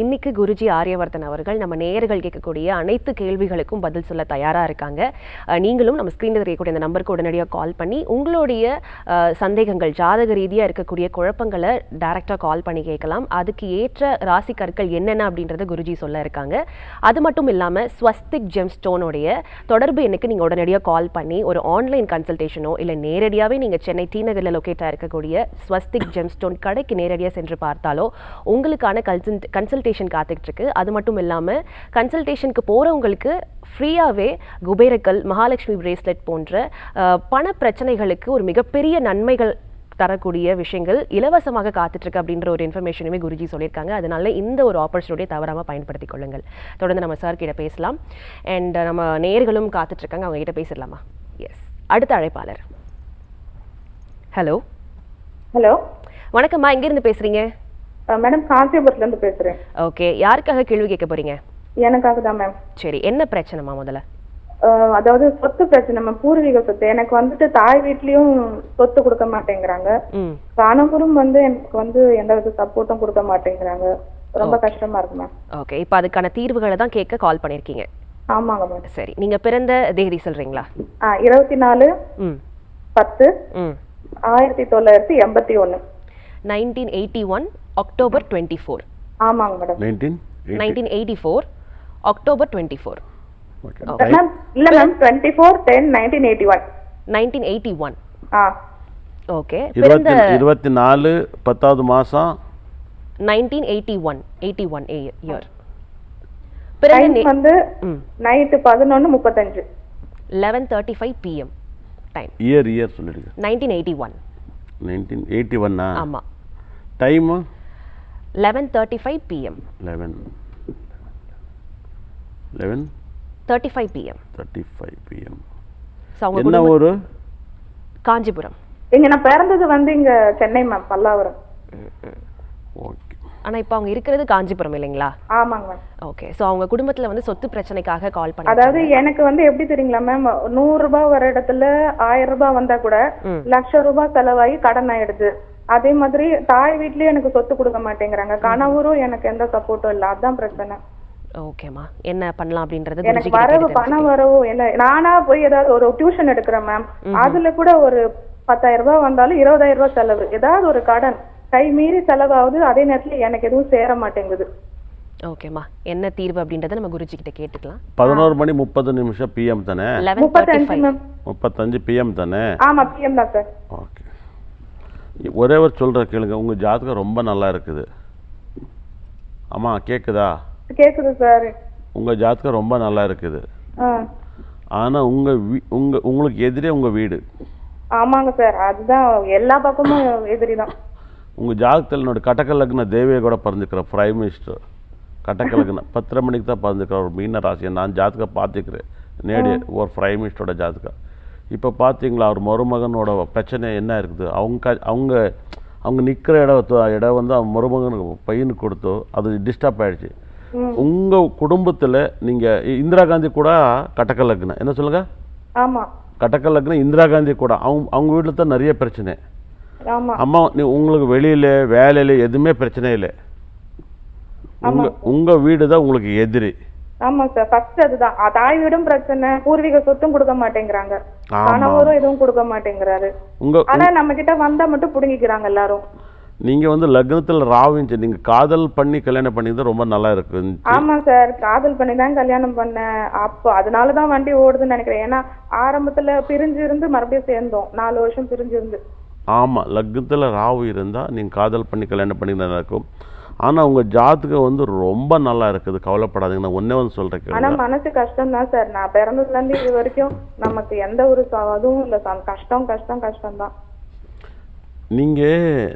இன்னைக்கு குருஜி ஆரியவர்தன் அவர்கள் நம்ம நேயர்கள் கேட்கக்கூடிய அனைத்து கேள்விகளுக்கும் பதில் சொல்ல தயாராக இருக்காங்க. நீங்களும் நம்ம ஸ்க்ரீனில் இருக்கக்கூடிய இந்த நம்பருக்கு உடனடியாக கால் பண்ணி உங்களுடைய சந்தேகங்கள் ஜாதக ரீதியாக இருக்கக்கூடிய குழப்பங்களை டைரெக்டாக கால் பண்ணி கேட்கலாம். அதுக்கு ஏற்ற ராசி கற்கள் என்னென்ன அப்படின்றத குருஜி சொல்ல இருக்காங்க. அது மட்டும் இல்லாமல் ஸ்வஸ்திக் ஜெம் ஸ்டோனுடைய தொடர்பு எனக்கு நீங்கள் உடனடியாக கால் பண்ணி ஒரு ஆன்லைன் கன்சல்டேஷனோ இல்லை நேரடியாகவே நீங்கள் சென்னை டி நகரில் லொக்கேட்டாக இருக்கக்கூடிய ஸ்வஸ்திக் ஜெம் ஸ்டோன் கடைக்கு நேரடியாக சென்று பார்த்தாலோ உங்களுக்கான கன்சல்ட் கன்சல்டேஷன் காத்துக்கிட்டு இருக்கு அது மட்டும் இல்லாமல் கன்சல்டேஷனுக்கு போகிறவங்களுக்கு ஃப்ரீயாகவே குபேரக்கல் மகாலட்சுமி பிரேஸ்லெட் போன்ற பண பிரச்சனைகளுக்கு ஒரு மிகப்பெரிய நன்மைகள் தரக்கூடிய விஷயங்கள் இலவசமாக காத்துட்ருக்கு அப்படின்ற ஒரு இன்ஃபர்மேஷனுமே குருஜி சொல்லியிருக்காங்க. அதனால இந்த ஒரு ஆப்பர்ச்சுனிட்டியை தவறாமல் பயன்படுத்திக் கொள்ளுங்கள். தொடர்ந்து நம்ம சார் கிட்ட பேசலாம். அண்ட் நம்ம நேர்களும் காத்துட்ருக்காங்க அவங்க கிட்ட பேசிடலாமா? எஸ் அடுத்த அழைப்பாளர். ஹலோ ஹலோ வணக்கம்மா. எங்கேருந்து பேசுகிறீங்க மேடம் காஞ்சிபுரத்துல இருந்து பேசுறேன். ஓகே யாருக்காக கேள்வி கேட்க போறீங்க? எனக்காக தான் மேம் சரி என்ன பிரச்சனைமா முதல்ல? அதாவது சொத்து பிரச்சனை மேம் பூர்வீக சொத்து. எனக்கு வந்துட்டு தாய் வீட்லயும் சொத்து கொடுக்க மாட்டேங்கிறாங்க. கணவரும் வந்து எனக்கு வந்து எந்த வித சப்போர்ட்டும் கொடுக்க மாட்டேங்கிறாங்க. ரொம்ப கஷ்டமா இருக்கு மேம் ஓகே இப்போ அதுக்கான தீர்வுகளை தான் கேட்க கால் பண்ணியிருக்கீங்க. ஆமாங்க மேம் சரி நீங்க பிறந்த தேதி சொல்றீங்களா? இருபத்தி நாலு பத்து ஆயிரத்தி தொள்ளாயிரத்தி எண்பத்தி ஒண்ணு nineteen eighty one October twenty four ஆமாங்க madam nineteen nineteen eighty four October twenty four okay ma'am இல்ல ma'am twenty four ten nineteen eighty one nineteen eighty one ஆ. ஓகே இருபத்தி இருபத்தி நாலு பத்தாவது மாதம் nineteen eighty one eighty one year time வந்து night பதினொன்னு முப்பத்தஞ்சு. Eleven thirty five PM time year year சொல்லிடுங்க. Nineteen eighty one nineteen eighty ஒன்னா ஆமாம் time eleven thirty five PM eleven eleven thirty five PM thirty five PM என்ன ஊர்? காஞ்சிபுரம். இங்க நான் பிறந்தது வந்து இங்க சென்னை மேம் பல்லாவரம். ஓகே. ஆனா இப்போ அவங்க இருக்கிறது காஞ்சிபுரம் இல்லைங்களா? ஆமாங்க மேம் ஓகே. ஸோ அவங்க குடும்பத்துல வந்து சொத்து பிரச்சனைக்காக கால் பண்ணி அதாவது எனக்கு வந்து எப்படி தெரியுங்களா மேம் நூறு ரூபாய் வர இடத்துல ஆயிரம் ரூபாய் வந்தா கூட ம். லட்சம் ரூபாய் செலவாகி கடன் ஆயிடுது. அதே மாதிரி தாய் வீட்லயும் எனக்கு சொத்து கொடுக்க மாட்டேங்கிறாங்க. கணவரும் எனக்கு எந்த சப்போர்ட்டும் இல்ல. அதான் பிரச்சனை. ஓகேம்மா என்ன பண்ணலாம் அப்படின்றது எனக்கு வரவு பணம் வரவு என்ன நானா போய் ஏதாவது ஒரு டியூஷன் எடுக்கிறேன் மேம் அதுல கூட ஒரு பத்தாயிரம் ரூபாய் வந்தாலும் இருபதாயிரம் ரூபாய் செலவு. ஏதாவது ஒரு கடன். கை மீறி செலவாகுது அதே நேரத்துல எனக்கு எதுவும் சேர மாட்டேங்குது. ஓகேம்மா என்ன தீர்வு அப்படின்றத நம்ம குருஜி கிட்ட கேட்டுக்கலாம். பதினோரு மணி முப்பது நிமிஷம் பிஎம் தானே? முப்பத்தஞ்சு பிஎம் தானே? ஆமா பிஎம் தான் சார் ஓகே ஒரே ஒரு சொல்கிற கேளுங்க. உங்கள் ஜாதகம் ரொம்ப நல்லா இருக்குது. ஆமாம் கேட்குதா கேக்குது சார். உங்கள் ஜாதகம் ரொம்ப நல்லா இருக்குது. ஆனால் உங்கள் வீ உங்கள் உங்களுக்கு எதிரே உங்கள் வீடு. ஆமாங்க சார். அதுதான் எல்லா பக்கமும் எதிரி தான். உங்கள் ஜாதகத்தில் என்னோட கட்டக்க லக்ன தேவியை கூட பிறந்துக்கிறேன் பிரைம் மினிஸ்டர் கட்டக்க லக்னம் பத்தரை மணிக்கு தான் பிறந்துக்கிறேன் ஒரு மீன ராசியை நான் ஜாதகம் பார்த்துக்கிறேன். நேடி ஒரு பிரைம் மினிஸ்டரோட ஜாதகம். இப்போ பார்த்தீங்களா அவர் மருமகனோட பிரச்சனை என்ன இருக்குது? அவங்க க- அவங்க அவங்க நிற்கிற இடம் இடம் வந்து அவன் மருமகனுக்கு பையனுக்கு கொடுத்தோ அது டிஸ்டர்ப் ஆயிடுச்சு. உங்கள் குடும்பத்தில் நீங்கள் இந்திரா காந்தி கூட கட்டக்க லக்னம் என்ன சொல்லுங்கள் ஆமா. கட்டக்க லக்னம் இந்திரா காந்தி கூட. அவங்க அவங்க வீட்டில் தான் நிறைய பிரச்சனை. அம்மா நீ உங்களுக்கு வெளியில வேலையில எதுவுமே பிரச்சனை இல்லை. உங்க உங்க வீடு தான் உங்களுக்கு எதிரி. ஆமா சார் ஃபர்ஸ்ட் அதுதான். தாய் வீடும் பிரச்சனை பூர்வீக சொத்தும் கொடுக்க மாட்டேங்கிறாங்க. கணவரும் எதுவும் கொடுக்க மாட்டேங்கிறாரு. உங்க ஆனா நம்ம கிட்ட வந்தா மட்டும் புடுங்கிக்கிறாங்க எல்லாரும். நீங்க வந்து லக்னத்தில் ராவிஞ்சு நீங்க காதல் பண்ணி கல்யாணம் பண்ணிதான் ரொம்ப நல்லா இருக்கு ஆமா சார் காதல் பண்ணி தான் கல்யாணம் பண்ணேன். அப்போ அதனாலதான் வண்டி ஓடுதுன்னு நினைக்கிறேன். ஏன்னா ஆரம்பத்துல பிரிஞ்சு இருந்து மறுபடியும் சேர்ந்தோம். நாலு வருஷம் பிரிஞ்சு இருந்து. ஆமா லக்னத்தில் ராவு இருந்தா நீங்க காதல் பண்ணி கல்யாணம் பண்ணி நல்லா இருக்கும். ஆனா உங்க ஜாதகம் வந்து ரொம்ப நல்லா இருக்குது. கவலைப்படாதீங்க. நான் ஒன்னே வந்து சொல்றேன் ஆனா கேளுங்க. மனசு கஷ்டம் தான் சார். நான் பிறந்ததுல இருந்து இது வரைக்கும் நமக்கு எந்த ஒரு அதுவும் இல்ல கஷ்டம் கஷ்டம் கஷ்டம் தான் நீங்க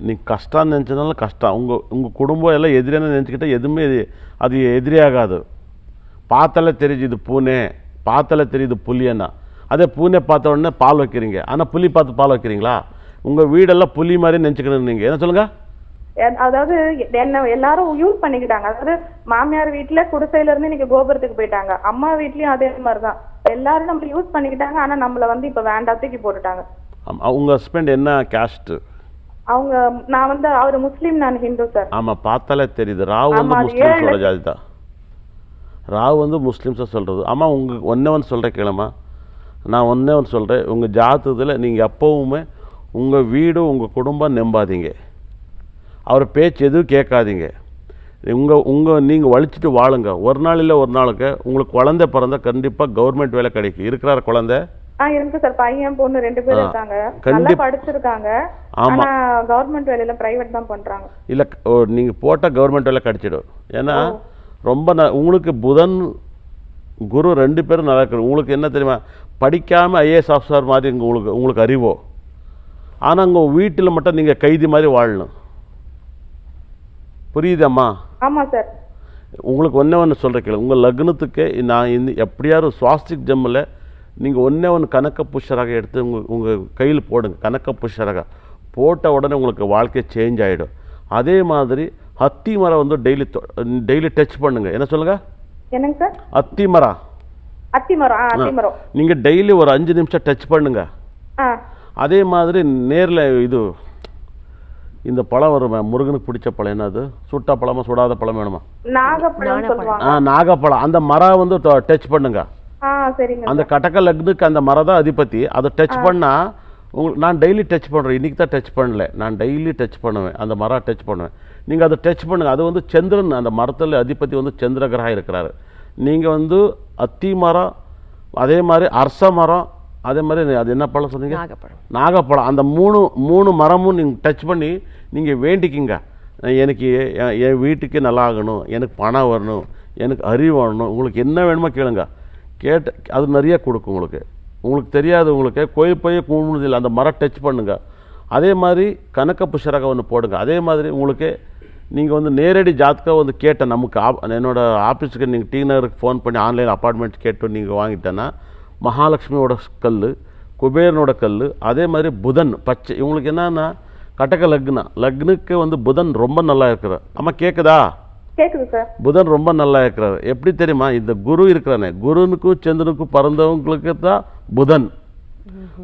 நீ கஷ்டம் நினச்சதுனால கஷ்டம். உங்க உங்க குடும்பம் எல்லாம் எதிரியான நினச்சிக்கிட்டா எதுவுமே அது எதிரியாகாது. பார்த்தாலே தெரியுது இது பூனை. பார்த்தாலே தெரியுது புலியன்னா. அதே பூனை பார்த்த உடனே பால் வைக்கிறீங்க. ஆனா புலி பார்த்து பால் வைக்கிறீங்களா? உங்க வீடெல்லாம் புலி மாதிரி நினச்சிக்கணும் நீங்க. என்ன சொல்லுங்க? எ- அதாவது என்ன எல்லாரும் யூஸ் பண்ணிக்கிட்டாங்க. அதாவது மாமியார் வீட்டுல குடிசையில இருந்து இன்னைக்கு கோபுரத்துக்கு போயிட்டாங்க. அம்மா வீட்லயும் அதே மாதிரிதான். எல்லாரும் நம்ம யூஸ் பண்ணிக்கிட்டாங்க. ஆனா நம்மள வந்து இப்ப வேண்டாம் தூக்கி போட்டுட்டாங்க. உங்க ஹஸ்பண்ட் என்ன கேஸ்ட்டு அவங்க நான் வந்து அவர் முஸ்லீம் நான் ஹிந்து சார் ஆமா பார்த்தாலே தெரியுது. ராவ் வந்து முஸ்லிம்ஸோட ஜாதி தான். ராவ் வந்து முஸ்லிம்ஸை சொல்கிறது ஆமாம் உங்க ஒன்றே ஒன்று சொல்கிறேன் கேளுமா. நான் ஒன்றே ஒன்று சொல்கிறேன் உங்கள் ஜாதகத்தில் நீங்கள் எப்போவுமே உங்கள் வீடு உங்கள் குடும்பம் நம்பாதீங்க. அவர் பேச்சு எதுவும் கேட்காதீங்க. உங்கள் உங்கள் நீங்கள் வலிச்சிட்டு வாழுங்க. ஒரு நாள் இல்லை ஒரு நாளுக்கு உங்களுக்கு குழந்தை பிறந்தா கண்டிப்பாக கவர்மெண்ட் வேலை கிடைக்கும். இருக்கிறார் குழந்தை? ஆ இருக்கு சார் பையன் பொண்ணு ரெண்டு பேரும் இருக்காங்க. நல்லா கண்டிப்பா. படிச்சிருக்காங்க. ஆமா. ஆனா கவர்மெண்ட் வேலையில பிரைவேட் தான் பண்றாங்க. இல்லை நீங்கள் போட்டால் கவர்மெண்ட் வேலை கிடைச்சிடும். ஏன்னா ரொம்ப உங்களுக்கு புதன் குரு ரெண்டு பேரும் நல்லா இருக்கு உங்களுக்கு என்ன தெரியுமா? படிக்காமல் ஐஏஎஸ் ஆஃபீஸர் மாதிரி உங்களுக்கு உங்களுக்கு அறிவோ? ஆனால் உங்கள் வீட்டில் மட்டும் நீங்கள் கைதி மாதிரி வாழணும். புரியுதம்மா? ஆமா சார் உங்களுக்கு ஒன்றே ஒன்று சொல்கிற கேளு உங்கள் லக்னத்துக்கு நான் இந்த எப்படியாவது சுவாஸ்டிக் ஜம்மில் நீங்கள் ஒன்றே ஒன்று கணக்க புஷராக எடுத்து உங்கள் உங்கள் கையில் போடுங்க. கணக்க புஷராக. போட்ட உடனே உங்களுக்கு வாழ்க்கை சேஞ்ச் ஆகிடும் அதே மாதிரி அத்தி மரம் வந்து டெய்லி டெய்லி டச் பண்ணுங்க. என்ன சொல்லுங்கள் என்னங்க சார் அத்தி மரம். அத்திமரம் ஆ அத்திமரம் நீங்கள் டெய்லி ஒரு அஞ்சு நிமிஷம் டச் பண்ணுங்க. அதே மாதிரி நேரில் இது இந்த பழம் வருமே முருகனுக்கு பிடிச்ச பழம் என்னது? சுட்டா பழமா சுடாத பழம் வேணுமா? ஆ நாகப்பழம். அந்த மரம் வந்து டச் பண்ணுங்க. ஆ சரிங்க அந்த கட்டக்க லக்னுக்கு அந்த மரம் தான் அதிபதி அதை டச் பண்ணா உங்களுக்கு நான் டெய்லி டச் பண்ணுறேன் இன்றைக்கி தான் டச் பண்ணல. நான் டெய்லி டச் பண்ணுவேன். அந்த மரம் டச் பண்ணுவேன். நீங்கள் அதை டச் பண்ணுங்க. அது வந்து சந்திரன் அந்த மரத்தில் அதிபதி வந்து சந்திர கிரகம் இருக்கிறாரு. நீங்கள் வந்து அத்தி மரம் அதே மாதிரி அரச மரம் அதே மாதிரி அது என்ன பழம் சொன்னீங்க? நாகப்பழம். நாகப்பழம். அந்த மூணு மூணு மரமும் நீங்கள் டச் பண்ணி நீங்கள் வேண்டிக்கிங்க. எனக்கு என் வீட்டுக்கு நல்லா ஆகணும் எனக்கு பணம் வரணும் எனக்கு அறிவு வரணும். உங்களுக்கு என்ன வேணுமோ கேளுங்க. கேட்டு அது நிறைய கொடுக்கும் உங்களுக்கு. உங்களுக்கு தெரியாது உங்களுக்கு கோயில் போய் கும்பிடுதில்லை அந்த மரம் டச் பண்ணுங்க. அதே மாதிரி கனக்க புஷரக ஒன்று போடுங்க. அதே மாதிரி உங்களுக்கு நீங்கள் வந்து நேரடி ஜாத்கா வந்து கேட்ட நமக்கு ஆப் என்னோட ஆஃபீஸுக்கு நீங்கள் டி நகருக்கு ஃபோன் பண்ணி ஆன்லைன் அப்பார்ட்மெண்ட் கேட்டு நீங்கள் வாங்கிட்டேன்னா மகாலட்சுமியோட கல் குபேரனோட கல் அதே மாதிரி புதன் பச்சை. இவங்களுக்கு என்னன்னா கட்டக்க லக்னா. லக்னுக்கு வந்து புதன் ரொம்ப நல்லா இருக்கிறார். அம்மா கேட்குதா புதன் ரொம்ப நல்லா இருக்கிறார். எப்படி தெரியுமா? இந்த குரு இருக்கிறானே. குருனுக்கும் சந்திரனுக்கும் பிறந்தவங்களுக்கு தான் புதன்.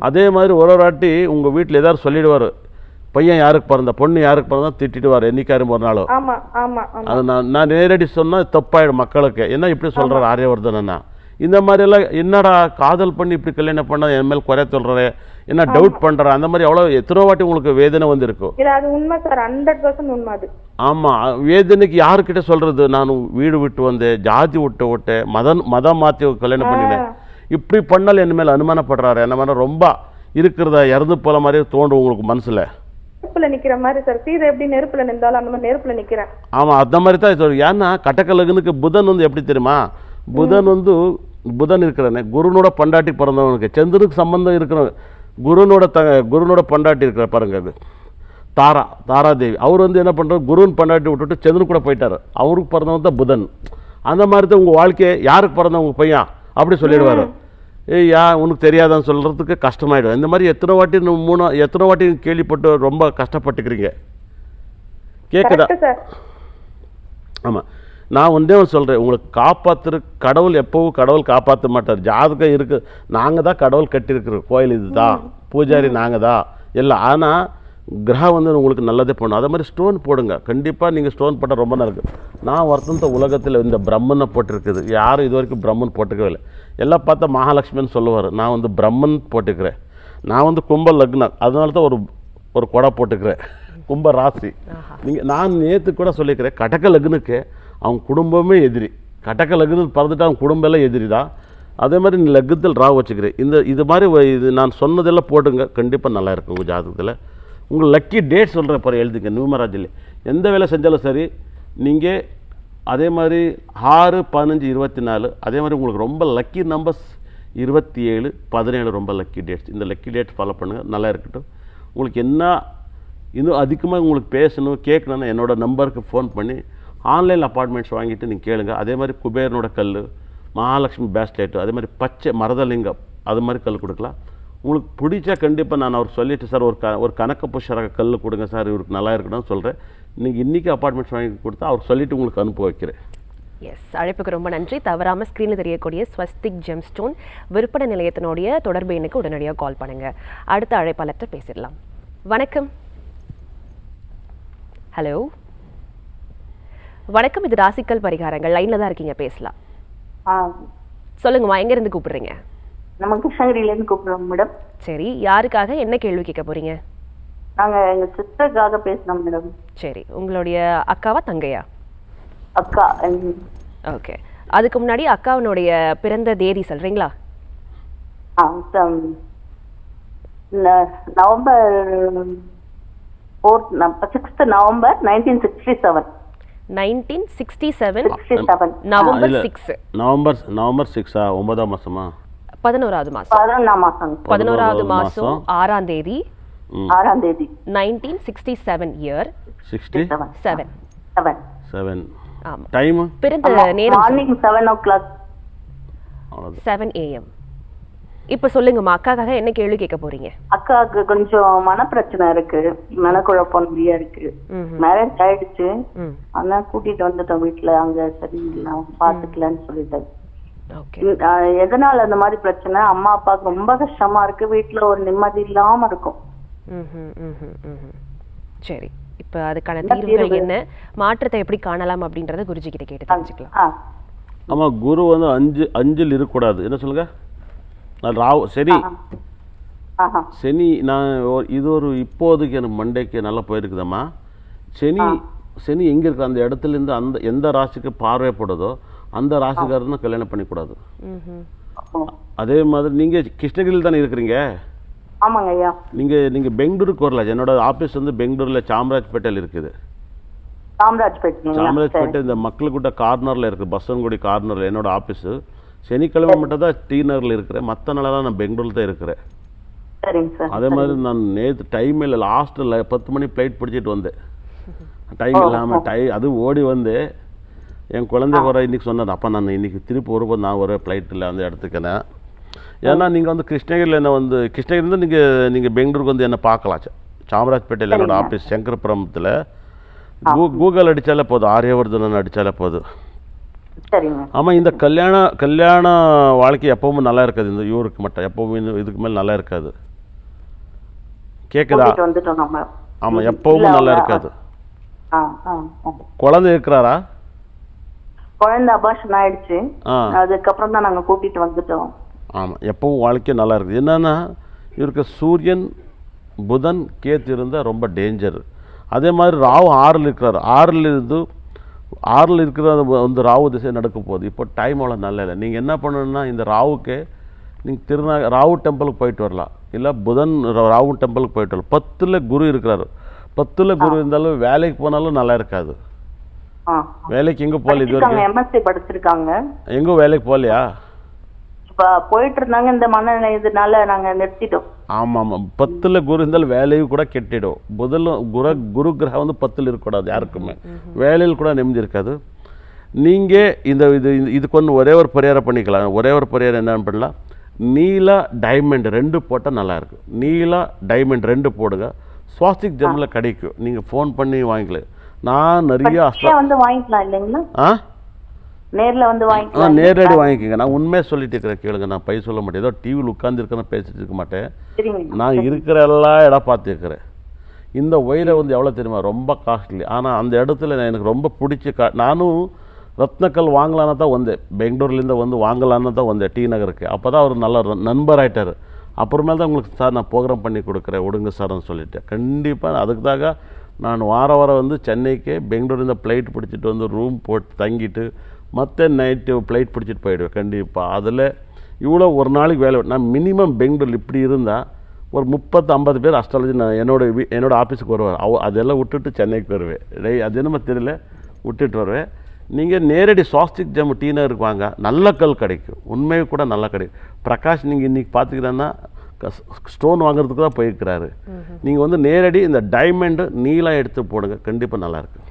அதே மாதிரி ஒரு ஒரு வாட்டி உங்கள் வீட்டில் ஏதாவது சொல்லிடுவார். பையன் யாருக்கு பிறந்த பொண்ணு யாருக்கு பிறந்தா திட்டிடுவார் என்னைக்காரும் ஒரு நாளும் அது நான் நான் நேரடி சொன்னால் தப்பாயிடும் மக்களுக்கு. என்ன இப்படி சொல்கிறார் ஆரியவர்தனா இந்த மாதிரியெல்லாம் என்னடா காதல் பண்ணி இப்படி கல்யாணம் பண்ண என் மேல் குறை சொல்கிறே என்ன டவுட் பண்ணுற அந்த மாதிரி எவ்வளோ எத்தனை வாட்டி உங்களுக்கு வேதனை வந்திருக்கும் இல்ல அது உண்மை சார் ஹண்ட்ரட் பர்சன்ட் உண்மை அது. ஆமாம் வேதனைக்கு யாருக்கிட்ட சொல்கிறது நான் வீடு விட்டு வந்தேன் ஜாதி விட்டு விட்டேன் மதம் மதம் மாற்றி கல்யாணம் பண்ணினேன். இப்படி பண்ணால் என் மேல் அனுமானப்படுறாரு. என்ன மாதிரி ரொம்ப இருக்கிறத இறந்து போல மாதிரி தோண்டும் உங்களுக்கு மனசில்? நெருப்புல நிக்கிற மாதிரி சார் சீதை எப்படி நெருப்புல நின்றாலும் அந்த மாதிரி நெருப்புல நிக்கிறேன். ஆமாம் அந்த மாதிரி தான். ஏன்னா கட்டக்கலகனுக்கு புதன் வந்து எப்படி தெரியுமா? புதன் வந்து புதன் இருக்கிறனே குருனோட பண்டாட்டி பிறந்தவனுக்கு சந்திரனுக்கு சம்பந்தம் இருக்கிற குருனோட த குருனோட பண்டாட்டி இருக்கிற பாருங்க அது. தாரா தாராதேவி. அவர் வந்து என்ன பண்ணுறாரு குருன் பண்டாட்டி விட்டுட்டு சந்திரன் கூட போயிட்டாரு. அவருக்கு பிறந்தவன் தான் புதன். அந்த மாதிரி தான் உங்கள் வாழ்க்கையை யாருக்கு பிறந்த உங்கள் பையன். அப்படி சொல்லிடுவார். ஏய் யா உனக்கு தெரியாதான்னு சொல்கிறதுக்கு கஷ்டமாயிடும். இந்த மாதிரி எத்தனை வாட்டி மூணு எத்தனை வாட்டி கேள்விப்பட்டு ரொம்ப கஷ்டப்பட்டுக்கிறீங்க? கேட்குதா ஆமாம் நான் ஒன்றே ஒன்று சொல்கிறேன் உங்களுக்கு காப்பாற்றுற கடவுள் எப்பவும் கடவுள் காப்பாற்ற மாட்டார். ஜாதகம் இருக்கு. நாங்கள் தான் கடவுள் கட்டியிருக்கிறோம். கோயில் இதுதான். பூஜாரி நாங்கள் தான். எல்லாம் ஆனால் கிரகம் வந்து உங்களுக்கு நல்லதே பண்ணும். அதே மாதிரி ஸ்டோன் போடுங்க. கண்டிப்பாக நீங்கள் ஸ்டோன் போட்டால் ரொம்ப நல்லா நான் வருத்தந்த உலகத்தில் இந்த பிரம்மனை போட்டிருக்குது. யாரும் இது வரைக்கும் பிரம்மன் போட்டுக்கவே இல்லை. எல்லாம் பார்த்தா மகாலட்சுமின்னு சொல்லுவார். நான் வந்து பிரம்மன் போட்டுக்கிறேன். நான் வந்து கும்ப லக்னம் அதனால தான் ஒரு ஒரு கொடை போட்டுக்கிறேன். கும்ப ராசி. நீங்கள் நான் நேற்று கூட சொல்லிக்கிறேன் கடக லக்னுக்கு அவன் குடும்பமே எதிரி. கடக்க லக்னத்தில் பிறந்துட்டு அவன் குடும்பம் எல்லாம் எதிரி தான் அதே மாதிரி நீ லக்னத்தில் ரா வச்சுக்கிறேன் இந்த இது மாதிரி இது நான் சொன்னதெல்லாம் போட்டுங்க. கண்டிப்பாக நல்லா இருக்கும் உங்கள் ஜாதகத்தில். உங்கள் லக்கி டேட் சொல்கிறேன் பாரு எழுதுங்க நியூமராஜில். எந்த வேலை செஞ்சாலும் சரி நீங்கள் அதே மாதிரி ஆறு பதினஞ்சு இருபத்தி நாலு அதே மாதிரி உங்களுக்கு ரொம்ப லக்கி நம்பர்ஸ் இருபத்தி ஏழு பதினேழு ரொம்ப லக்கி டேட்ஸ் இந்த லக்கி டேட் ஃபாலோ பண்ணுங்கள் நல்லா இருக்கட்டும். உங்களுக்கு என்ன இன்னும் அதிகமாக உங்களுக்கு பேசணும் கேட்கணும்னா என்னோடய நம்பருக்கு ஃபோன் பண்ணி ஆன்லைன் அப்பார்ட்மெண்ட்ஸ் வாங்கிட்டு நீங்கள் கேளுங்க. அதே மாதிரி குபேரனோட கல் மகாலட்சுமி பேஸ்லேட்டு அதே மாதிரி பச்சை மரதலிங்கம் அது மாதிரி கல் கொடுக்கலாம். உங்களுக்கு பிடிச்சா கண்டிப்பாக நான் அவர் சொல்லிவிட்டு சார் ஒரு க ஒரு கணக்கு புஷராக கல் கொடுங்க சார் இவருக்கு நல்லா இருக்கணும்னு சொல்கிறேன் நீங்கள் இன்றைக்கி அப்பார்ட்மெண்ட்ஸ் வாங்கி கொடுத்தா அவர் சொல்லிவிட்டு உங்களுக்கு அனுப்ப வைக்கிறேன். எஸ் அழைப்புக்கு ரொம்ப நன்றி. தவறாம ஸ்க்ரீனில் தெரியக்கூடிய ஸ்வஸ்திக் ஜெம்ஸ்டோன் விற்பனை நிலையத்தினுடைய தொடர்பு எண்ணுக்கு உடனடியாக கால் பண்ணுங்க. அடுத்த அழைப்பாளர்கிட்ட பேசிடலாம். வணக்கம். ஹலோ வணக்கம் இது ராசிக்கல் பரிகாரங்கள். லைன்ல தான் இருக்கீங்க பேசலாம். ஆ. சொல்லுங்கம்மா எங்க இருந்து கூப்பிடுறீங்க? நம்ம கிருஷ்ணகிரியிலேருந்து கூப்பிடுறோம் மேடம். சரி யாருக்காக என்ன கேள்வி கேட்க போறீங்க? நாங்கள் எங்கள் சிஸ்டருக்காக பேசுகிறோம் மேடம். சரி உங்களுடைய அக்காவா தங்கையா? அக்கா எங்க- ஓகே. அதுக்கு முன்னாடி அக்காவினுடைய பிறந்த தேதி சொல்றீங்களா? November fourth sixth November nineteen sixty seven nineteen sixty seven November. Six November November சிக்ஸா ஒன்பதாம் மாசமா? பதினோராவது மாசம். பதினோராவது மாசம். ஆறாம் தேதி. ஆறாம் தேதி. Nineteen sixty seven year sixty seven seven time பிறந்த நேரம் morning seven o'clock seven AM இப்ப சொல்லுங்கம்மா அக்காக்காக என்ன கேள்வி கேட்க போறீங்க? அக்காவுக்கு கொஞ்சம் மனப்பிரச்சனை இருக்கு மனக்குழப்பம் நிறைய இருக்கு. மேரேஜ் ஆயிடுச்சு. அதான் கூட்டிட்டு வந்துட்டோம் வீட்டுல அங்க சரியில்லை பாத்துக்கலன்னு சொல்லிட்டு. ஓகே. ம், ஆஹ் எதனால அந்த மாதிரி பிரச்சனை? அம்மா அப்பாவுக்கு ரொம்ப கஷ்டமா இருக்கு வீட்டுல ஒரு நிம்மதி இல்லாம இருக்கும். சரி இப்ப அதுக்கான என்ன தீர்வுகள் தீர்வு? என்ன? மாற்றத்தை எப்படி காணலாம் அப்படின்றத குருஜி கிட்ட கேட்டு தெரிஞ்சுக்கலாம். ஆ. ஆமாம் குரு வந்து அஞ்சு அஞ்சில் இருக்கக்கூடாது. என்ன சொல்லுங்க? ராவ் சரி. சனி நான் இது ஒரு இப்போதைக்கு எனக்கு மண்டேக்கு நல்லா போயிருக்குதம்மா. சனி சனி எங்கே இருக்கு? அந்த இடத்துலேருந்து அந்த எந்த ராசிக்கு பார்வைப்படுதோ அந்த ராசிக்காரன்னு கல்யாணம் பண்ணிக்கூடாது. அதே மாதிரி நீங்கள் கிருஷ்ணகிரியில் தானே இருக்கிறீங்க? ஆமாங்க ஐயா. நீங்கள் நீங்கள் பெங்களூருக்கு வரல. என்னோட ஆஃபீஸ் வந்து பெங்களூரில் சாமராஜ்பேட்டையில் இருக்குது. சாம்ராஜ்பேட்டைங்களா? சரி. சாமராஜ்பேட்டை இந்த மக்களுக்கூட்ட கார்னரில் இருக்குது பசன்குடி கார்னரில் என்னோட ஆஃபீஸு சனிக்கிழமை மட்டும் தான் டி நகரில் இருக்கிறேன். மற்ற நாளெல்லாம் நான் பெங்களூரில் தான் இருக்கிறேன். அதே மாதிரி நான் நேற்று டைம் இல்லை லாஸ்ட்டில் பத்து மணி ஃப்ளைட் பிடிச்சிட்டு வந்தேன். டைம் இல்லாமல் டை அது ஓடி வந்து என் குழந்தை வர இன்னைக்கு சொன்னார் அப்பா நான் இன்னைக்கு திருப்பி வரும்போது நான் ஒரு ஃப்ளைட்டில் வந்து எடுத்துக்கினேன் ஏன்னா நீங்கள் வந்து கிருஷ்ணகிரியில் என்ன வந்து கிருஷ்ணகிரிலேருந்து நீங்கள் நீங்கள் பெங்களூருக்கு வந்து என்ன பார்க்கலாம். சாமராஜ்பேட்டையில் என்னோட ஆஃபீஸ் சங்கரபுரமத்தில். கூ கூகுள் அடித்தாலே போதும் ஆரியவர்தனன் அடித்தாலே போதும். சரிங்க. ஆமாம் இந்த கல்யாண கல்யாண வாழ்க்கை எப்பவும் நல்லா இருக்காது. இந்த இவருக்கு மட்டும். எப்பவும் இந்த- இதுக்கு மேலே நல்லா இருக்காது. கேட்குதா ஆமாம் எப்பவும் நல்லா இருக்காது. குழந்தை இருக்கிறாரா? குழந்தை அபாஷன் ஆயிடுச்சு. அதுக்கப்புறம் தான் நாங்க கூட்டிட்டு வந்துட்டோம். ஆமாம் எப்பவும் வாழ்க்கை நல்லா இருக்குது. என்னன்னா இவருக்கு சூரியன் புதன் கேத்து இருந்தால் ரொம்ப டேஞ்சர் அதே மாதிரி ராகு ஆறில் இருக்கிறார். ஆறில் இருந்து ஆறில் இருக்கிற அந்த வந்து ராகு திசை நடக்க போகுது. இப்போ டைம் அவ்வளோ நல்ல இல்லை. நீங்கள் என்ன பண்ணணும்னா இந்த ராவுக்கு நீங்கள் திருநா ராகு டெம்பிளுக்கு போயிட்டு வரலாம். இல்லை புதன் ரா- ராகு டெம்பிளுக்கு போயிட்டு வரலாம். பத்தில் குரு இருக்கிறாரு. பத்தில் குரு இருந்தாலும் வேலைக்கு போனாலும் நல்லா இருக்காது. வேலைக்கு எங்கே போகல இது வரைக்கும் எங்கும் வேலைக்கு போகலையா? போயிட்டு இருந்தாங்க இந்த மன இதனால நாங்க நிறுத்திட்டோம். ஆமாம். ஆமாம் பத்தில் குரு இருந்தாலும் வேலையும் கூட கெட்டிடும். புதலும் குரு குரு கிரகம் வந்து பத்தில் இருக்கக்கூடாது யாருக்குமே. வேலையில் கூட நிம்மதி இருக்காது. நீங்கள் இந்த இது இது- இதுக்கு வந்து ஒரே ஒரு பரிகாரம் பண்ணிக்கலாம். ஒரே ஒரு பரிகாரம் என்ன பண்ணலாம்? நீலா டைமண்ட் ரெண்டு போட்டால் நல்லா இருக்கும் நீலா டைமண்ட் ரெண்டு போடுங்க. சுவாஸ்டிக் ஜெம்மில் கிடைக்கும். நீங்கள் ஃபோன் பண்ணி வாங்கிக்கலாம். நான் நிறைய வந்து வாங்கிக்கலாம் இல்லைங்களா? ஆ? நேர்ல வந்து ஆ வாங்கிக்கலாம் நேரடி வாங்கிக்கோங்க. நான் உண்மையாக சொல்லிட்டு இருக்கிறேன் கேளுங்க. நான் பை சொல்ல மாட்டேன். ஏதோ டிவியில் உட்காந்துருக்கேன்னு பேசிட்டு இருக்க மாட்டேன். நான் இருக்கிற எல்லா இடம் பார்த்துருக்கிறேன் இந்த ஒயரை வந்து எவ்வளோ தெரியுமா? ரொம்ப காஸ்ட்லி ஆனால் அந்த இடத்துல நான் எனக்கு ரொம்ப பிடிச்ச கா நானும் ரத்னக்கல் வாங்கலான்னு தான் வந்தேன். பெங்களூர்லேருந்து வந்து வாங்கலான்னு தான் வந்தேன் டி நகருக்கு. அப்போ தான் அவர் நல்ல நண்பர் ஆயிட்டார். அப்புறமேல் தான் உங்களுக்கு சார் நான் ப்ரோக்ராம் பண்ணி கொடுக்குறேன் விடுங்க சார்னு சொல்லிட்டு. கண்டிப்பாக அதுக்கு தாங்க நான் வார வாரம் வந்து சென்னைக்கு பெங்களூர்லேருந்து ஃப்ளைட் பிடிச்சிட்டு வந்து ரூம் போட்டு தங்கிட்டு மற்ற நைட்டு ஃப்ளைட் பிடிச்சிட்டு போயிடுவேன் கண்டிப்பாக அதில் இவ்வளோ ஒரு நாளைக்கு வேலை நான் மினிமம் பெங்களூர் இப்படி இருந்தால் ஒரு முப்பத்து ஐம்பது பேர் அஸ்ட்ராலஜி நான் என்னோட வீ என்னோட ஆஃபீஸுக்கு வருவார். அவ அதெல்லாம் விட்டுட்டு சென்னைக்கு வருவேன். டேய் அது என்னமோ தெரியல. விட்டுட்டு வருவேன். நீங்கள் நேரடி சாஸ்டிக் ஜம் டி நகருக்கு வாங்க நல்ல கல் கிடைக்கும். உண்மையை கூட நல்லா கிடைக்கும். பிரகாஷ் நீங்கள் இன்றைக்கி பார்த்துக்கிறேன்னா ஸ்டோன் வாங்குறதுக்கு தான் போயிருக்கிறாரு. நீங்கள் வந்து நேரடி இந்த டைமண்டு நீலம் எடுத்து போடுங்க. கண்டிப்பாக நல்லாயிருக்கு